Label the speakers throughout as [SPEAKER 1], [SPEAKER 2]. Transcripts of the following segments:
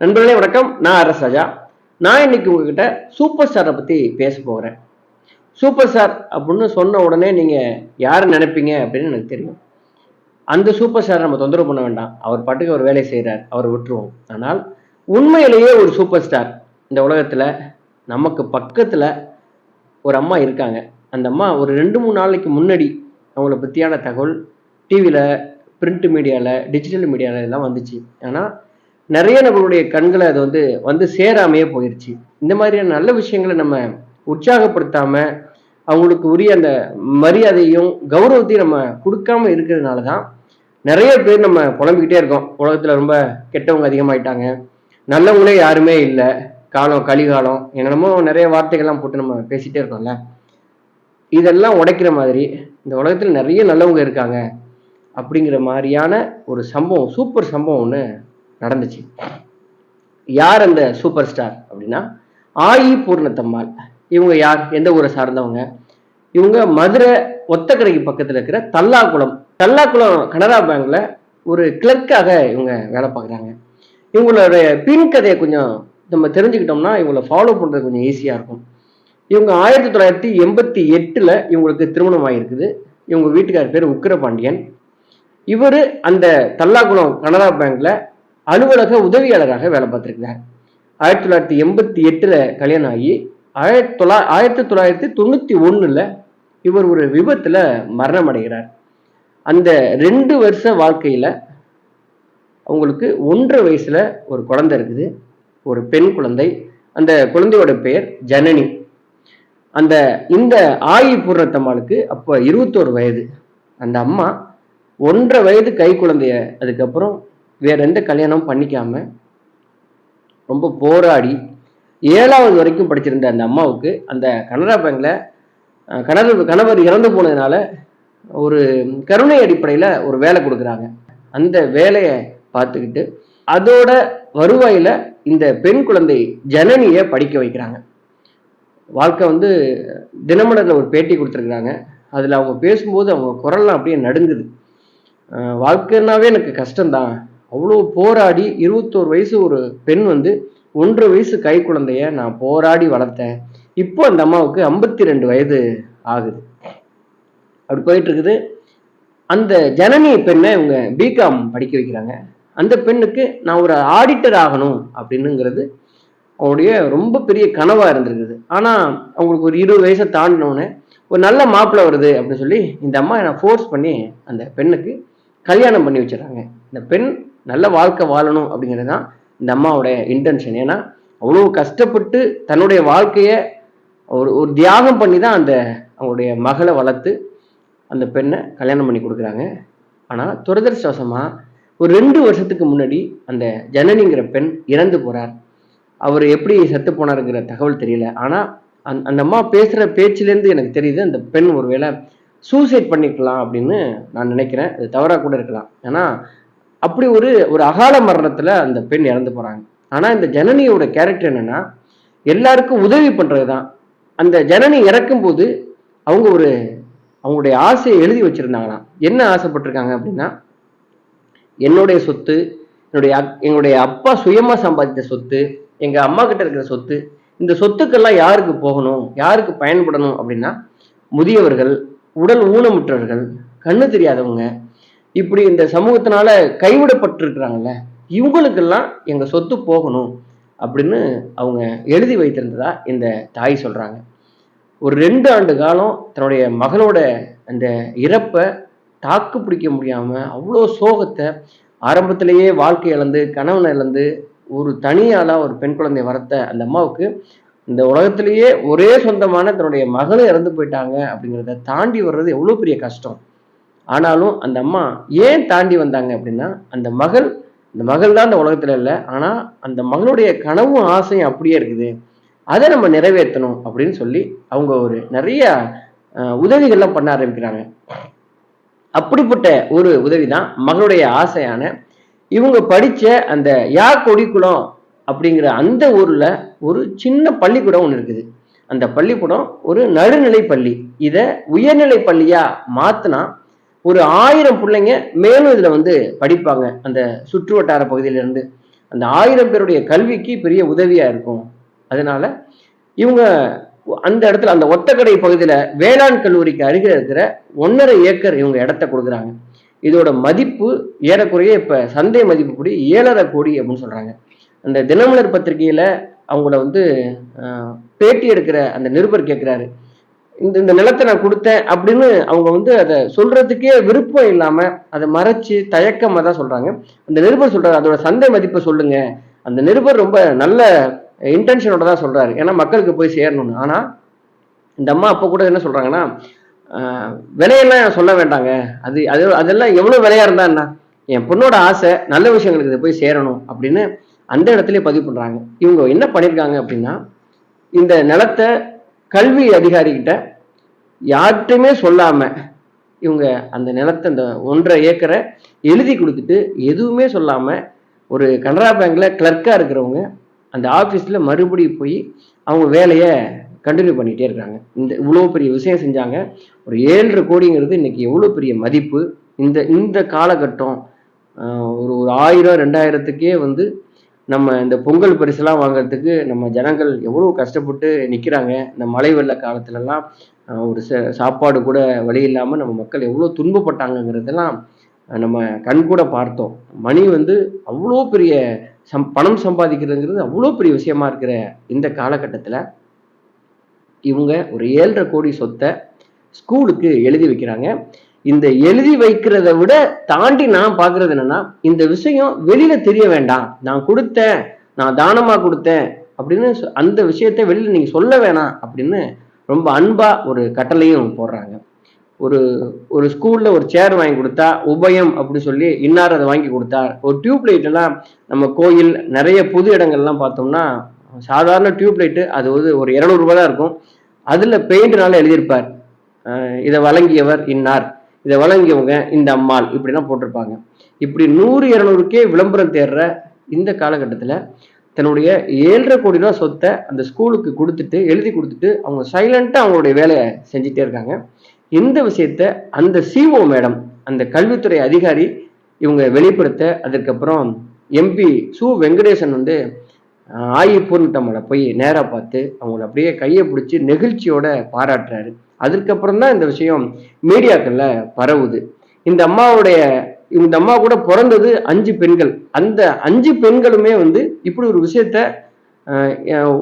[SPEAKER 1] நண்பர்களே வணக்கம். நான் அரஸ் ராஜா. நான் இன்னைக்கு உங்ககிட்ட சூப்பர் ஸ்டாரை பத்தி பேச போகிறேன் சூப்பர் ஸ்டார் அப்படின்னு சொன்ன உடனே நீங்க யாரை நினைப்பீங்க அப்படின்னு எனக்கு தெரியும். அந்த சூப்பர் ஸ்டாரை நம்ம தொந்தரவு பண்ண வேண்டாம். அவர் பாட்டுக்கு அவர் வேலை செய்கிறார் அவர் விட்டுருவோம். ஆனால் உண்மையிலேயே ஒரு சூப்பர் ஸ்டார் இந்த உலகத்தில் நமக்கு பக்கத்தில் ஒரு அம்மா இருக்காங்க. அந்த அம்மா ஒரு ரெண்டு மூணு நாளைக்கு முன்னாடி அவங்கள பற்றியான தகவல் டிவியில் பிரிண்ட் மீடியாவில் டிஜிட்டல் மீடியாவில் எல்லாம் வந்துச்சு. ஆனால் நிறைய நம்மளுடைய கண்களை அது வந்து வந்து சேராமையே போயிடுச்சு இந்த மாதிரியான நல்ல விஷயங்களை நம்ம உற்சாகப்படுத்தாம அவங்களுக்கு உரிய அந்த மரியாதையும் கௌரவத்தையும் நம்ம கொடுக்காம இருக்கிறதுனால தான் நிறைய பேர் நம்ம புலம்பிக்கிட்டே இருக்கோம். உலகத்தில் ரொம்ப கெட்டவங்க அதிகமாயிட்டாங்க. நல்லவங்களே யாருமே இல்லை. காலம் கலிகாலம் என்னென்னமோ நிறைய வார்த்தைகள்லாம் போட்டு நம்ம பேசிட்டே இருக்கோம்ல. இதெல்லாம் உடைக்கிற மாதிரி இந்த உலகத்தில் நிறைய நல்லவங்க இருக்காங்க. அப்படிங்கிற மாதிரியான ஒரு சம்பவம் சூப்பர் சம்பவம் ஒன்று நடந்துச்சு. யார் அந்த சூப்பர் ஸ்டார் அப்படின்னா ஆயி பூர்ணத்தம்மாள். இவங்க யார்? எந்த ஊரை சார்ந்தவங்க? இவங்க மதுரை ஒத்தக்கரைக்கு பக்கத்தில் இருக்கிற தல்லாக்குளம். தல்லாக்குளம் கனரா பேங்க்ல ஒரு கிளர்க்காக இவங்க வேலை பார்க்குறாங்க. இவங்களோட பின் கதையை கொஞ்சம் நம்ம தெரிஞ்சுக்கிட்டோம்னா இவங்களை ஃபாலோ பண்ணுறது கொஞ்சம் ஈஸியாக இருக்கும். இவங்க ஆயிரத்தி தொள்ளாயிரத்தி எண்பத்தி எட்டில் இவங்களுக்கு திருமணம் ஆகிருக்குது இவங்க வீட்டுக்கார் பேர் உக்கிரபாண்டியன். இவர் அந்த தல்லாக்குளம் கனரா பேங்க்ல அலுவலக உதவியாளராக வேலை பார்த்துருக்கிறார். ஆயிரத்தி தொள்ளாயிரத்தி எண்பத்தி எட்டில் கல்யாணம் ஆகி ஆயிரத்தி தொள்ளா ஆயிரத்தி தொள்ளாயிரத்தி தொண்ணூற்றி ஒன்றில் இவர் ஒரு விபத்தில் மரணம் அடைகிறார். அந்த ரெண்டு வருஷ வாழ்க்கையில் அவங்களுக்கு ஒன்றரை வயசுல ஒரு குழந்தை இருக்குது. ஒரு பெண் குழந்தை. அந்த குழந்தையோட பெயர் ஜனனி. அந்த இந்த ஆயி பூர்ணத்தம்மாளுக்கு அப்போ இருபத்தோரு வயது. அந்த அம்மா ஒன்றரை வயது கை குழந்தைய அதுக்கப்புறம் வேற எந்த கல்யாணமும் பண்ணிக்காம ரொம்ப போராடி ஏழாவது வரைக்கும் படிச்சிருந்த அந்த அம்மாவுக்கு அந்த கனரா பேங்க்ல கணவர் கணவர் இறந்து போனதுனால ஒரு கருணை அடிப்படையில் ஒரு வேலை கொடுக்குறாங்க. அந்த வேலையை பார்த்துக்கிட்டு அதோட வருவாயில் இந்த பெண் குழந்தை ஜனனியை படிக்க வைக்கிறாங்க. வாழ்க்கை வந்து தினமலரில் ஒரு பேட்டி கொடுத்துருக்குறாங்க. அதில் அவங்க பேசும்போது அவங்க குரல்லாம் அப்படியே நடுங்குது. வாழ்க்கைன்னாவே வாழ்க்கைனாவே எனக்கு கஷ்டம்தான். அவ்வளோ போராடி இருபத்தோரு வயசு ஒரு பெண் வந்து ஒன்றரை வயசு கை குழந்தைய நான் போராடி வளர்த்தேன். இப்போ அந்த அம்மாவுக்கு ஐம்பத்தி ரெண்டு வயது ஆகுது. அப்படி போயிட்டு இருக்குது. அந்த ஜனனி பெண்ணை இவங்க பிகாம் படிக்க வைக்கிறாங்க. அந்த பெண்ணுக்கு நான் ஒரு ஆடிட்டர் ஆகணும் அப்படின்னுங்கிறது அவங்களுடைய ரொம்ப பெரிய கனவா இருந்திருக்குது. ஆனா அவங்களுக்கு ஒரு இருபது வயசை தாண்டினோடனே ஒரு நல்ல மாப்பிள்ளை வருது அப்படின்னு சொல்லி இந்த அம்மா என்னை ஃபோர்ஸ் பண்ணி அந்த பெண்ணுக்கு கல்யாணம் பண்ணி வச்சிடறாங்க. இந்த பெண் நல்ல வாழ்க்கை வாழணும் அப்படிங்கிறது தான் இந்த அம்மாவோடைய இன்டென்ஷன் ஏன்னா அவ்வளோ கஷ்டப்பட்டு தன்னுடைய வாழ்க்கையை ஒரு ஒரு தியாகம் பண்ணி தான் அந்த அவங்களுடைய மகளை வளர்த்து அந்த பெண்ணை கல்யாணம் பண்ணி கொடுக்குறாங்க. ஆனால் துரதிருஷ்டவசமாக ஒரு ரெண்டு வருஷத்துக்கு முன்னாடி அந்த ஜனனிங்கிற பெண் இறந்து போகிறார் அவர் எப்படி செத்து போனாருங்கிற தகவல் தெரியல. ஆனால் அந் அந்த அம்மா பேசுகிற பேச்சிலேருந்து எனக்கு தெரியுது அந்த பெண் ஒருவேளை சூசைட் பண்ணிக்கலாம் அப்படின்னு நான் நினைக்கிறேன். அது தவறாக கூட இருக்கலாம். ஏன்னா அப்படி ஒரு ஒரு அகால மரணத்தில் அந்த பெண் இறந்து போகிறாங்க ஆனால் இந்த ஜனனியோட கேரக்டர் என்னன்னா எல்லாருக்கும் உதவி பண்ணுறது தான் அந்த ஜனனி இறக்கும் போது அவங்க ஒரு அவங்களுடைய ஆசையை எழுதி வச்சிருந்தாங்களாம். என்ன ஆசைப்பட்டிருக்காங்க அப்படின்னா என்னுடைய சொத்து என்னுடைய எங்களுடைய அப்பா சுயமா சம்பாதித்த சொத்து எங்க அம்மா கிட்ட இருக்கிற சொத்து இந்த சொத்துக்கெல்லாம் யாருக்கு போகணும் யாருக்கு பயன்படணும் அப்படின்னா முதியவர்கள் உடல் ஊனமுற்றவர்கள் கண்ணு தெரியாதவங்க இப்படி இந்த சமூகத்தினால கைவிடப்பட்டிருக்கிறாங்கல்ல இவங்களுக்கெல்லாம் எங்க சொத்து போகணும் அப்படின்னு அவங்க எழுதி வைத்திருந்ததா இந்த தாய் சொல்றாங்க. ஒரு ரெண்டு ஆண்டு காலம் தன்னுடைய மகளோட அந்த இறப்பை தாக்கு பிடிக்க முடியாம அவ்வளோ சோகத்தை ஆரம்பத்திலேயே வாழ்க்கை இழந்து கணவனை இழந்து ஒரு தனியாளா ஒரு பெண் குழந்தை வரத்த அந்த அம்மாவுக்கு இந்த உலகத்திலேயே ஒரே சொந்தமான தன்னுடைய மகளும் இறந்து போயிட்டாங்க அப்படிங்கிறத தாண்டி வர்றது எவ்வளோ பெரிய கஷ்டம். ஆனாலும் அந்த அம்மா ஏன் தாண்டி வந்தாங்க அப்படின்னா அந்த மகள் இந்த மகள் தான் அந்த உலகத்துல இல்லை ஆனா அந்த மகளுடைய கனவும் ஆசையும் அப்படியே இருக்குது. அதை நம்ம நிறைவேற்றணும் அப்படின்னு சொல்லி அவங்க ஒரு நிறைய உதவிகள்லாம் பண்ண ஆரம்பிக்கிறாங்க. அப்படிப்பட்ட ஒரு உதவி தான் மகளுடைய ஆசையான இவங்க படிச்ச அந்த யா கொடிக்குளம் அப்படிங்கிற அந்த ஊர்ல ஒரு சின்ன பள்ளிக்கூடம் ஒன்று இருக்குது. அந்த பள்ளிக்கூடம் ஒரு நடுநிலை பள்ளி. இதை உயர்நிலை பள்ளியா மாத்தினா ஒரு ஆயிரம் பிள்ளைங்க மேலும் இதில் வந்து படிப்பாங்க. அந்த சுற்று வட்டார பகுதியிலேருந்து. அந்த ஆயிரம் பேருடைய கல்விக்கு பெரிய உதவியாக இருக்கும். அதனால இவங்க அந்த இடத்துல அந்த ஒத்தக்கடை பகுதியில் வேளாண் கல்லூரிக்கு அருகில் இருக்கிற ஒன்றரை ஏக்கர் இவங்க இடத்த கொடுக்குறாங்க. இதோட மதிப்பு ஏறக்குறைய இப்போ சந்தை மதிப்பு கூடி ஏழரை கோடி அப்படின்னு சொல்கிறாங்க அந்த தினமலர் பத்திரிகையில் அவங்கள வந்து பேட்டி எடுக்கிற அந்த நிருபர் கேட்குறாரு இந்த இந்த நிலத்தை நான் கொடுத்தேன் அப்படின்னு அவங்க வந்து அதை சொல்றதுக்கே விருப்பம் இல்லாம அதை மறைச்சு தயக்கமா தான் சொல்றாங்க. அந்த நிருபர் சொல்றாரு அதோட சந்தை மதிப்பை சொல்லுங்க. அந்த நிருபர் ரொம்ப நல்ல இன்டென்ஷனோட தான் சொல்றாரு. ஏன்னா மக்களுக்கு போய் சேரணும்னு. ஆனா இந்த அம்மா அப்ப கூட என்ன சொல்றாங்கன்னா விலையெல்லாம் சொல்ல வேண்டாங்க. அது அது அதெல்லாம் எவ்வளவு விலையா இருந்தா என்ன? என் பொண்ணோட ஆசை நல்ல விஷயங்களுக்கு இதை போய் சேரணும் அப்படின்னு அந்த இடத்துலயே பதிவு பண்றாங்க. இவங்க என்ன பண்ணிருக்காங்க அப்படின்னா இந்த நிலத்தை கல்வி அதிகாரிகிட்ட யார்கிட்டையுமே சொல்லாம இவங்க அந்த நிலத்தை அந்த ஒன்றரை ஏக்கரை எழுதி கொடுத்துட்டு எதுவுமே சொல்லாம ஒரு கனரா பேங்க்ல கிளர்க்கா இருக்கிறவங்க அந்த ஆஃபீஸில் மறுபடியும் போய் அவங்க வேலையை கண்டினியூ பண்ணிகிட்டே இருக்காங்க. இந்த இவ்வளோ பெரிய விஷயம் செஞ்சாங்க. ஒரு ஏழரை கோடிங்கிறது இன்னைக்கு எவ்வளோ பெரிய மதிப்பு? இந்த இந்த காலகட்டம் ஒரு ஒரு ஆயிரம் ரெண்டாயிரத்துக்கே வந்து நம்ம இந்த பொங்கல் பரிசுலாம் வாங்குறதுக்கு நம்ம ஜனங்கள் எவ்வளோ கஷ்டப்பட்டு நிற்கிறாங்க இந்த மழை வெள்ள காலத்துலலாம் ஒரு ச சாப்பாடு கூட வழி இல்லாமல் நம்ம மக்கள் எவ்வளோ துன்பப்பட்டாங்கங்கிறதெல்லாம் நம்ம கண் கூட பார்த்தோம். மணி வந்து அவ்வளோ பெரிய சம் பணம் சம்பாதிக்கிறதுங்கிறது அவ்வளோ பெரிய விஷயமா இருக்கிற இந்த காலகட்டத்தில் இவங்க ஒரு ஏழரை கோடி சொத்தை ஸ்கூலுக்கு எழுதி வைக்கிறாங்க. இந்த எழுதி வைக்கிறத விட தாண்டி நான் பாக்குறது என்னன்னா இந்த விஷயம் வெளியில தெரிய வேண்டாம். நான் கொடுத்தேன் நான் தானமா கொடுத்தேன் அப்படின்னு சொ- அந்த விஷயத்த வெளியில நீங்க சொல்ல வேணாம் அப்படின்னு ரொம்ப அன்பா ஒரு கட்டளையும் போடுறாங்க. ஒரு ஒரு ஸ்கூல்ல ஒரு சேர் வாங்கி கொடுத்தா உபயம் அப்படின்னு சொல்லி இன்னார் அதை வாங்கி கொடுத்தார். ஒரு டியூப் லைட் எல்லாம் நம்ம கோயில் நிறைய பொது இடங்கள்லாம் பார்த்தோம்னா சாதாரண டியூப் லைட்டு அது வந்து ஒரு இருநூறு தான் இருக்கும். அதுல பெயிண்ட்னால எழுதியிருப்பார். இதை வழங்கியவர் இன்னார். இதை வழங்கியவங்க இந்த அம்மாள் இப்படிலாம் போட்டிருப்பாங்க. இப்படி நூறு இரநூறுக்கே விளம்பரம் தேடுற இந்த காலகட்டத்தில் தன்னுடைய ஏழரை கோடி ரூபா சொத்தை அந்த ஸ்கூலுக்கு கொடுத்துட்டு எழுதி கொடுத்துட்டு அவங்க சைலண்டாக அவங்களுடைய வேலையை செஞ்சுட்டே இருக்காங்க. இந்த விஷயத்த அந்த சிஓ மேடம் அந்த கல்வித்துறை அதிகாரி இவங்க வெளிப்படுத்த அதுக்கப்புறம் எம்பி சு வெங்கடேசன் வந்து ஆஹ், ஆயி போய் நேராக பார்த்து அவங்கள அப்படியே கையை பிடிச்சி நெகிழ்ச்சியோட பாராட்டுறாரு. அதுக்கப்புறம் தான் இந்த விஷயம் மீடியாக்கள்ல பரவுது. இந்த அம்மாவுடைய இந்த அம்மா கூட பிறந்தது அஞ்சு பெண்கள். அந்த அஞ்சு பெண்களுமே வந்து இப்படி ஒரு விஷயத்த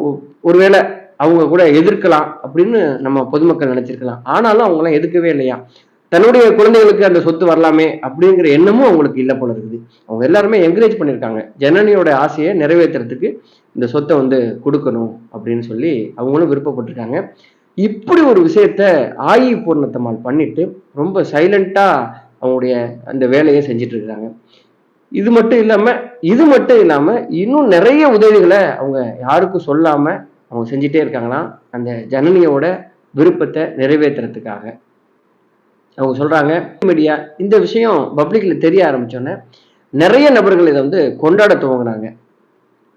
[SPEAKER 1] ஒ- ஒருவேளை அவங்க கூட எதிர்க்கலாம் அப்படின்னு நம்ம பொதுமக்கள் நினைச்சிருக்கலாம். ஆனாலும் அவங்களாம் எதிர்க்கவே இல்லையா? தன்னுடைய குழந்தைகளுக்கு அந்த சொத்து வரலாமே அப்படிங்கிற எண்ணமும் அவங்களுக்கு இல்லை போல இருக்குது. அவங்க எல்லாருமே என்கரேஜ் பண்ணியிருக்காங்க. ஜனனியோட ஆசையை நிறைவேற்றுறதுக்கு இந்த சொத்தை வந்து கொடுக்கணும் அப்படின்னு சொல்லி அவங்களும் விருப்பப்பட்டிருக்காங்க. இப்படி ஒரு விஷயத்த ஆயி பூர்ணத்தம்மாள் பண்ணிட்டு ரொம்ப சைலண்டா அவங்களுடைய அந்த வேலையை செஞ்சுட்டு இருக்காங்க. இது மட்டும் இல்லாம இது மட்டும் இல்லாம இன்னும் நிறைய உதவிகளை அவங்க யாருக்கும் சொல்லாம அவங்க செஞ்சுட்டே இருக்காங்கன்னா அந்த ஜனனியோட விருப்பத்தை நிறைவேற்றுறதுக்காக. அவங்க சொல்றாங்க மீடியா இந்த விஷயம் பப்ளிக்ல தெரிய ஆரம்பிச்சோன்னே நிறைய நபர்கள் இதை வந்து கொண்டாட துவங்குறாங்க.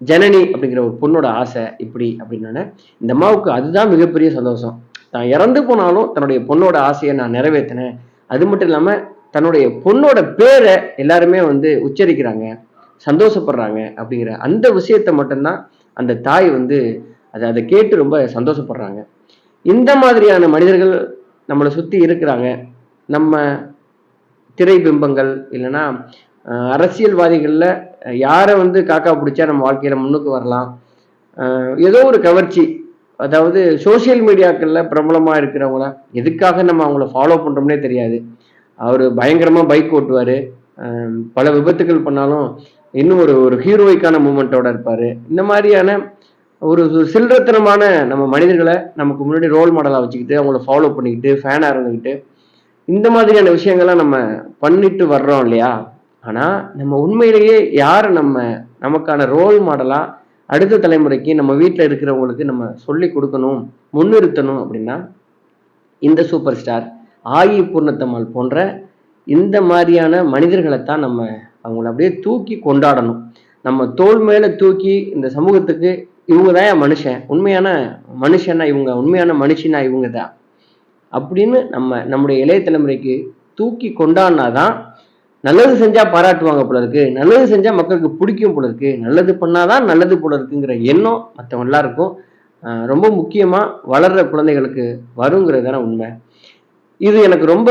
[SPEAKER 1] ஜனனி அப்படிங்கிற ஒரு பொண்ணோட ஆசை இப்படி அப்படின்னோடனே இந்த அம்மாவுக்கு அதுதான் மிகப்பெரிய சந்தோஷம். தான் இறந்து போனாலும் தன்னுடைய பொண்ணோட ஆசையை நான் நிறைவேற்றினேன். அது மட்டும் இல்லாமல் தன்னுடைய பொண்ணோட பேரை எல்லாருமே வந்து உச்சரிக்கிறாங்க சந்தோஷப்படுறாங்க அப்படிங்கிற அந்த விஷயத்த மட்டும்தான் அந்த தாய் வந்து அதை அதை கேட்டு ரொம்ப சந்தோஷப்படுறாங்க. இந்த மாதிரியான மனிதர்கள் நம்மளை சுற்றி இருக்கிறாங்க. நம்ம திரை பிம்பங்கள் இல்லைன்னா அரசியல்வாதிகளில் யாரை வந்து காக்கா பிடிச்சா நம்ம வாழ்க்கையில முன்னுக்கு வரலாம்? ஏதோ ஒரு கவர்ச்சி. அதாவது சோஷியல் மீடியாக்கள்ல பிரபலமா இருக்கிறவங்கள எதுக்காக நம்ம அவங்கள ஃபாலோ பண்றோம்னே தெரியாது. அவர் பயங்கரமா பைக் ஓட்டுவாரு. பல விபத்துகள் பண்ணாலும் இன்னும் ஒரு ஒரு ஹீரோய்க்கான மூமெண்ட்டோட இருப்பாரு. இந்த மாதிரியான ஒரு ஒரு சில்லறத்தனமான நம்ம மனிதர்களை நமக்கு முன்னாடி ரோல் மாடலாக வச்சுக்கிட்டு அவங்கள ஃபாலோ பண்ணிக்கிட்டு ஃபேனாக இருந்துக்கிட்டு இந்த மாதிரியான விஷயங்கள்லாம் நம்ம பண்ணிட்டு வர்றோம் இல்லையா? ஆனா நம்ம உண்மையிலேயே யார் நம்ம நமக்கான ரோல் மாடலா அடுத்த தலைமுறைக்கு நம்ம வீட்டில் இருக்கிறவங்களுக்கு நம்ம சொல்லி கொடுக்கணும் முன்னிறுத்தணும் அப்படின்னா இந்த சூப்பர் ஸ்டார் ஆயி பூர்ணத்தம்மாள் போன்ற இந்த மாதிரியான மனிதர்களைத்தான் நம்ம அவங்கள அப்படியே தூக்கி கொண்டாடணும். நம்ம தோல் மேல தூக்கி இந்த சமூகத்துக்கு இவங்க தான் மனுஷன் உண்மையான மனுஷனா இவங்க உண்மையான மனுஷனா இவங்க தான் அப்படின்னு நம்ம நம்முடைய இளைய தலைமுறைக்கு தூக்கி கொண்டாடினாதான் நல்லது செஞ்சா பாராட்டுவாங்க போல இருக்கு. நல்லது செஞ்சா மக்களுக்கு பிடிக்கும் போல இருக்கு. நல்லது பண்ணாதான் நல்லது போல இருக்குங்கிற எண்ணம் மற்றவங்க எல்லாருக்கும் ரொம்ப முக்கியமா வளர்ற குழந்தைகளுக்கு வருங்கிறது தானே உண்மை. இது எனக்கு ரொம்ப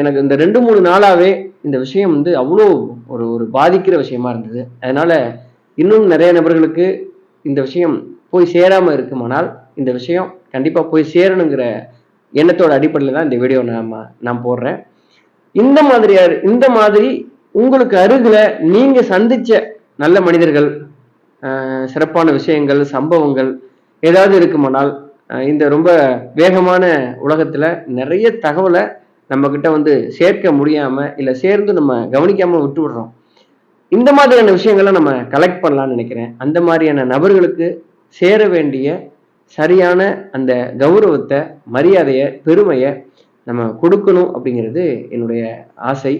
[SPEAKER 1] எனக்கு இந்த ரெண்டு மூணு நாளாவே இந்த விஷயம் வந்து அவ்வளோ ஒரு ஒரு பாதிக்கிற விஷயமா இருந்தது. அதனால இன்னும் நிறைய நபர்களுக்கு இந்த விஷயம் போய் சேராம இருக்குமானால் இந்த விஷயம் கண்டிப்பா போய் சேரணுங்கிற எண்ணத்தோட அடிப்படையில் தான் இந்த வீடியோ நாம நான் போடுறேன். இந்த மாதிரியா இந்த மாதிரி உங்களுக்கு அருகில நீங்க சந்திச்ச நல்ல மனிதர்கள் சிறப்பான விஷயங்கள் சம்பவங்கள் ஏதாவது இருக்குமானால் இந்த ரொம்ப வேகமான உலகத்துல நிறைய தகவலை நம்ம கிட்ட வந்து சேர்க்க முடியாம இல்ல சேர்ந்து நம்ம கவனிக்காம விட்டு விடுறோம் இந்த மாதிரியான விஷயங்களை நம்ம கலெக்ட் பண்ணலாம்னு நினைக்கிறேன். அந்த மாதிரியான நபர்களுக்கு சேர வேண்டிய சரியான அந்த கௌரவத்தை மரியாதையை பெருமையை நம்ம கொடுக்கணும் அப்படிங்கிறது என்னுடைய ஆசை.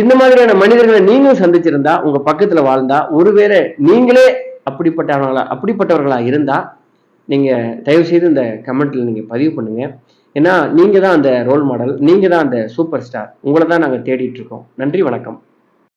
[SPEAKER 1] இந்த மாதிரியான மனிதர்களை நீங்களும் சந்திச்சிருந்தா உங்க பக்கத்துல வாழ்ந்தா ஒருவேளை நீங்களே அப்படிப்பட்டவங்களா அப்படிப்பட்டவர்களா இருந்தா நீங்க தயவு செய்து இந்த கமெண்ட்ல நீங்க பதிவு பண்ணுங்க. ஏன்னா நீங்க தான் அந்த ரோல் மாடல் நீங்க தான் அந்த சூப்பர் ஸ்டார் உங்களை தான் நாங்கள் தேடிட்டு இருக்கோம். நன்றி வணக்கம்.